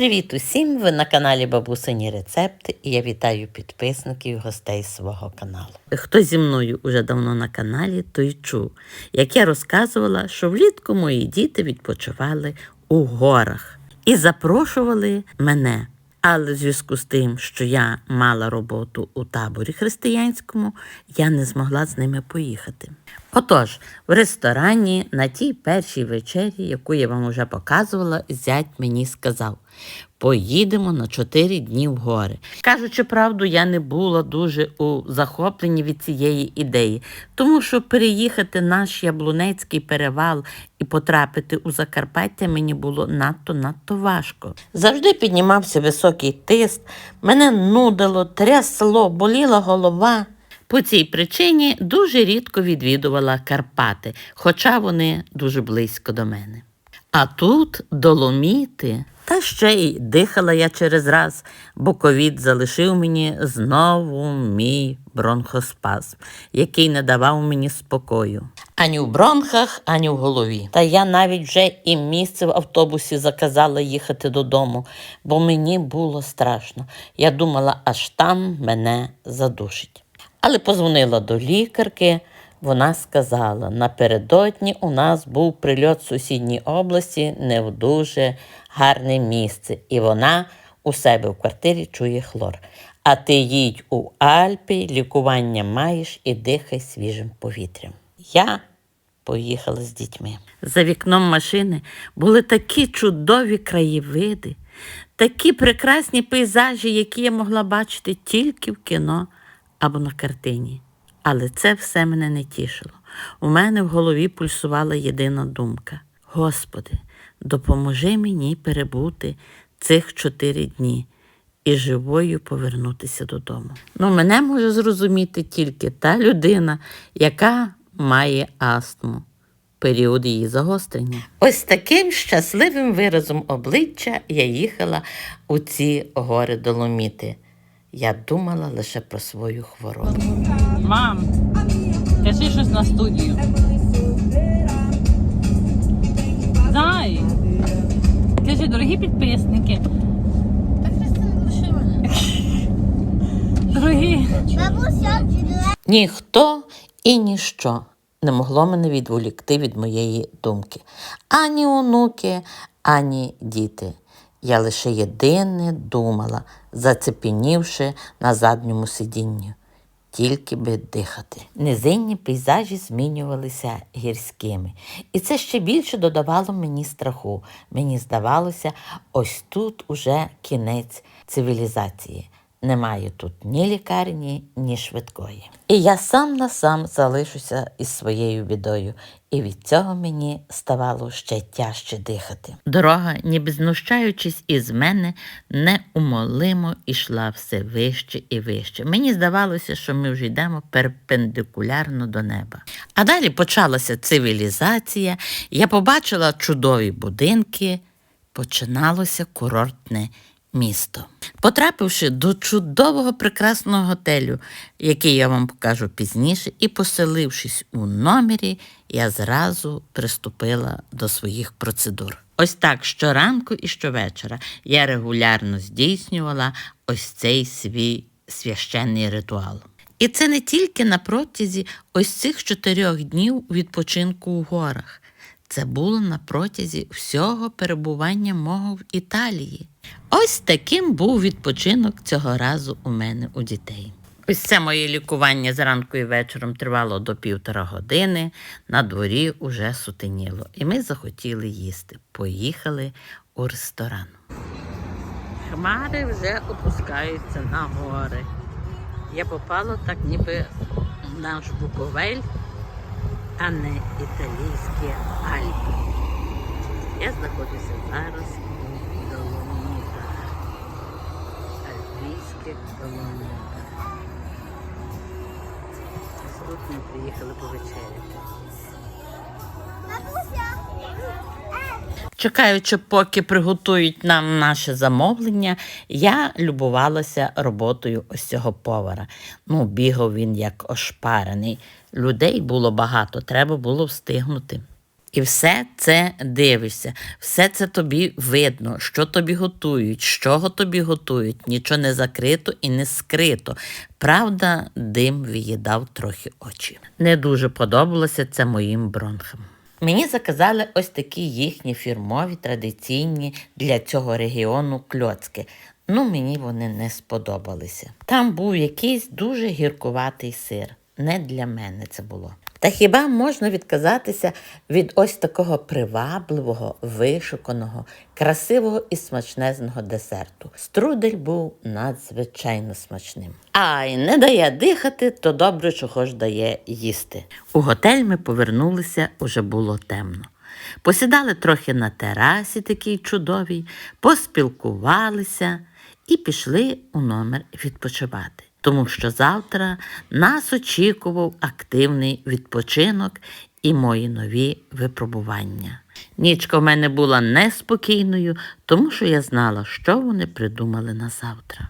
Привіт усім! Ви на каналі Бабусині Рецепти і я вітаю підписників і гостей свого каналу. Хто зі мною уже давно на каналі, той чув, як я розказувала, що влітку мої діти відпочивали у горах і запрошували мене. Але в зв'язку з тим, що я мала роботу у таборі християнському, я не змогла з ними поїхати. Отож, в ресторані на тій першій вечері, яку я вам вже показувала, зять мені сказав: поїдемо на чотири дні в гори. Кажучи правду, я не була дуже у захопленні від цієї ідеї, тому що переїхати наш Яблунецький перевал і потрапити у Закарпаття мені було надто надто важко. Завжди піднімався високий тиск, мене нудило, трясло, боліла голова. По цій причині дуже рідко відвідувала Карпати, хоча вони дуже близько до мене. А тут доломіти. Та ще й дихала я через раз, бо ковід залишив мені знову мій бронхоспазм, який не давав мені спокою. Ані в бронхах, ані в голові. Та я навіть вже і місце в автобусі заказала їхати додому, бо мені було страшно. Я думала, аж там мене задушить. Але позвонила до лікарки. Вона сказала, напередодні у нас був прильот в сусідній області не в дуже гарне місце, і вона у себе в квартирі чує хлор. А ти їдь у Альпі, лікування маєш і дихай свіжим повітрям. Я поїхала з дітьми. За вікном машини були такі чудові краєвиди, такі прекрасні пейзажі, які я могла бачити тільки в кіно або на картині. Але це все мене не тішило. У мене в голові пульсувала єдина думка: Господи, допоможи мені перебути цих чотири дні і живою повернутися додому. Ну, мене може зрозуміти тільки та людина, яка має астму. Період її загострення. Ось таким щасливим виразом обличчя я їхала у ці гори доломіти. Я думала лише про свою хворобу. Мам, кажи щось на студію. Дай. Кажи, дорогі підписники. Дорогі. Ніхто і ніщо не могло мене відволікти від моєї думки. Ані онуки, ані діти. Я лише єдине думала, зацепенівши на задньому сидінні. Тільки би дихати. Низинні пейзажі змінювалися гірськими. І це ще більше додавало мені страху. Мені здавалося, ось тут уже кінець цивілізації. Немає тут ні лікарні, ні швидкої. І я сам на сам залишуся із своєю бідою, і від цього мені ставало ще тяжче дихати. Дорога, ніби знущаючись із мене, неумолимо ішла все вище і вище. Мені здавалося, що ми вже йдемо перпендикулярно до неба. А далі почалася цивілізація, я побачила чудові будинки, починалося курортне місто. Потрапивши до чудового прекрасного готелю, який я вам покажу пізніше, і поселившись у номері, я зразу приступила до своїх процедур. Ось так щоранку і щовечора я регулярно здійснювала ось цей свій священний ритуал. І це не тільки на протязі ось цих чотирьох днів відпочинку у горах. Це було на протязі всього перебування мого в Італії. Ось таким був відпочинок цього разу у мене у дітей. Ось це моє лікування зранку і вечором тривало до півтора години. На дворі уже сутеніло, і ми захотіли їсти. Поїхали у ресторан. Хмари вже опускаються на гори. Я попала так, ніби в наш Буковель, а не італійські Альпи. Я знаходжуся зараз у Доломітах. Доломітах. Тут ми приїхали повечеряти. Чекаючи, поки приготують нам наше замовлення, я любувалася роботою ось цього повара. Ну, бігав він як ошпарений. Людей було багато, треба було встигнути. І все це дивишся, все це тобі видно, що тобі готують, з чого тобі готують, нічого не закрито і не скрито. Правда, дим виїдав трохи очі. Не дуже подобалося це моїм бронхам. Мені заказали ось такі їхні фірмові традиційні для цього регіону кльоцки. Ну, мені вони не сподобалися. Там був якийсь дуже гіркуватий сир. Не для мене це було. Та хіба можна відказатися від ось такого привабливого, вишуканого, красивого і смачнезного десерту? Струдель був надзвичайно смачним. Ай, не дає дихати, то добре, чого ж дає їсти. У готель ми повернулися, уже було темно. Посідали трохи на терасі, такій чудовій, поспілкувалися і пішли у номер відпочивати. Тому що завтра нас очікував активний відпочинок і мої нові випробування. Нічка в мене була неспокійною, тому що я знала, що вони придумали на завтра.